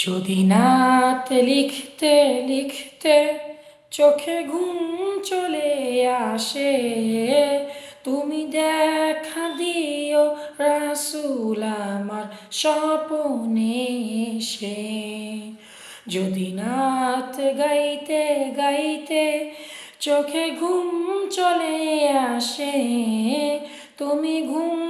যদি নাত লিখতে লিখতে চোখে ঘুম চলে আসে, তুমি দেখা দিও রাসুল আমার স্বপনে সে যদি নাত গাইতে গাইতে চোখে ঘুম চলে আসে, তুমি ঘুম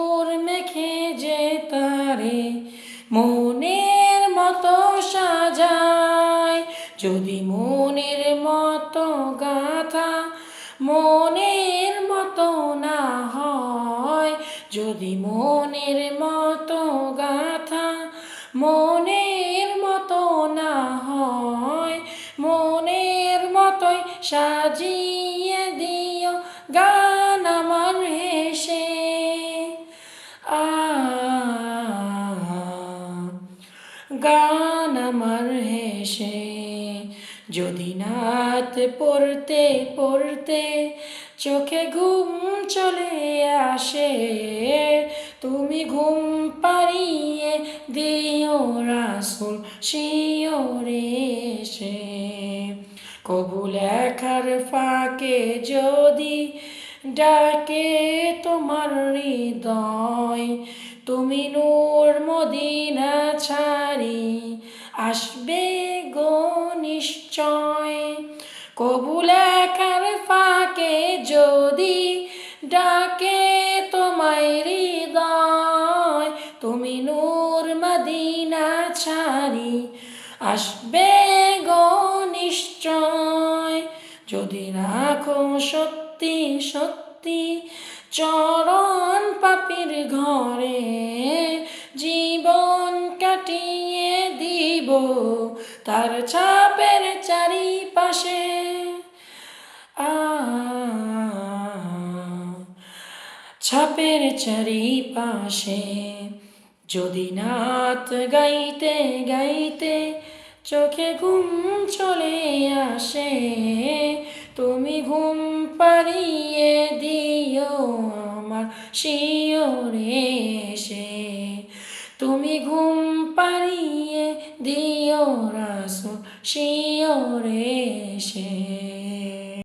মনের মতো সাজায় যদি মনের মতো গাথা মনের মতো না হয়, যদি মনের মতো গাথা মনের মতো না হয়, মনের মতোই সাজিয়ে দিও গান আমার হেসে। যদি নাত পড়তে পড়তে চোখে ঘুম চলে আসে, তুমি ঘুম পাড়িয়ে দিও রাসুল শিওরে সে কবু লেখার ফাঁকে যদি ডাকে তোমার হৃদয় তুমি নূর মদিনা ছাড়ি, আসবে গো নিশ্চয়। কবুল একার ফাঁকে যদি ডাকে তোমায় হৃদয়, তুমি নূর মদিনা ছাড়ি, আসবে গো নিশ্চয়। যদি রাখো সত্যি সত্যি চরণ পাপির ঘরে জীবন কাটিয়ে দিব, তার ছাপের চারিপাশে। ছাপের চারিপাশে যদি নাত গাইতে গাইতে চোখে ঘুম চলে আসে, তুমি ঘুম আমার শিওরে সে তুমি ঘুম পাড়িয়ে দিও রাসুল শিওরে সে